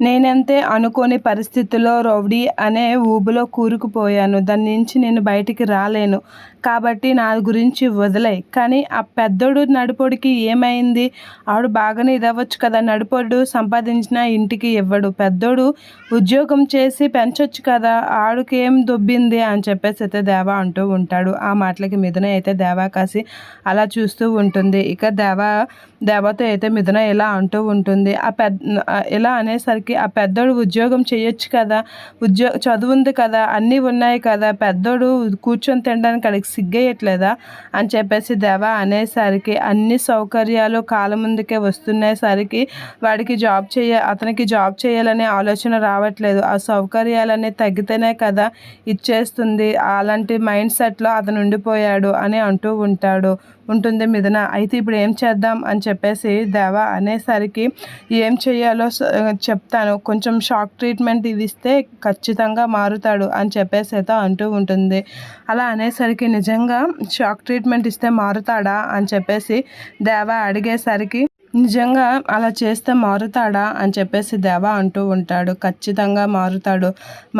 నేనంతే అనుకోని పరిస్థితిలో రౌడీ అనే ఊబిలో కూరుకుపోయాను. దాని నుంచి నేను బయటికి రాలేను. కాబట్టి నా గురించి వదిలే. కానీ ఆ పెద్దోడు నడిపోడికి ఏమైంది? ఆవిడ బాగానే ఇదవ్వచ్చు కదా. నడిపోడు సంపాదించిన ఇంటికి ఇవ్వడు. పెద్దోడు ఉద్యోగం చేసి పెంచొచ్చు కదా. ఆడికి ఏం దొబ్బింది అని చెప్పేసి అయితే దేవా అంటూ ఉంటాడు. ఆ మాటలకి మిథున అయితే దేవా కాసి అలా చూస్తూ ఉంటుంది. ఇక దేవా దేవతో అయితే మిథున ఇలా అంటూ ఉంటుంది. ఆ పెద్ద ఇలా అనేసరికి ఆ పెద్దోడు ఉద్యోగం చేయొచ్చు కదా ఉద్యో చదువు ఉంది కదా అన్నీ ఉన్నాయి కదా పెద్దోడు కూర్చొని తినడానికి అడిగి సిగ్గేయట్లేదా అని చెప్పేసి దేవా అనేసరికి అన్ని సౌకర్యాలు కాలం ముందుకే వస్తున్నసరికి వాడికి జాబ్ చేయ అతనికి జాబ్ చేయాలనే ఆలోచన రావట్లేదు. ఆ సౌకర్యాలన్నీ తగ్గితేనే కదా ఇచ్చేస్తుంది. అలాంటి మైండ్ సెట్లో అతను ఉండిపోయాడు అని అంటూ ఉంటాడు. ఉంటుంది మిథున. అయితే ఇప్పుడు ఏం చేద్దాం అని చెప్పేసి దేవా అనేసరికి ఏం చేయాలో చెప్తాను. కొంచెం షాక్ ట్రీట్మెంట్ ఇది ఇస్తే ఖచ్చితంగా మారుతాడు అని చెప్పేసి అయితే అంటూ ఉంటుంది. అలా అనేసరికి నిజంగా షాక్ ట్రీట్మెంట్ ఇస్తే మారుతాడా అని చెప్పేసి దేవ అడిగేసరికి నిజంగా అలా చేస్తే మారుతాడా అని చెప్పేసి దేవ అంటూ ఉంటాడు. ఖచ్చితంగా మారుతాడు.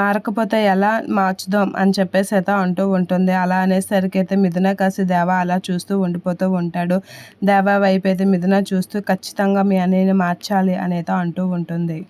మారకపోతే ఎలా మార్చుదాం అని చెప్పేసి అయితే అంటూ ఉంటుంది. అలా అనేసరికి అయితే మిథున కాసి దేవ అలా చూస్తూ ఉండిపోతూ ఉంటాడు. దేవ వైపు అయితే మిథున చూస్తూ ఖచ్చితంగా మీ అనేది మార్చాలి అనేది అంటూ ఉంటుంది.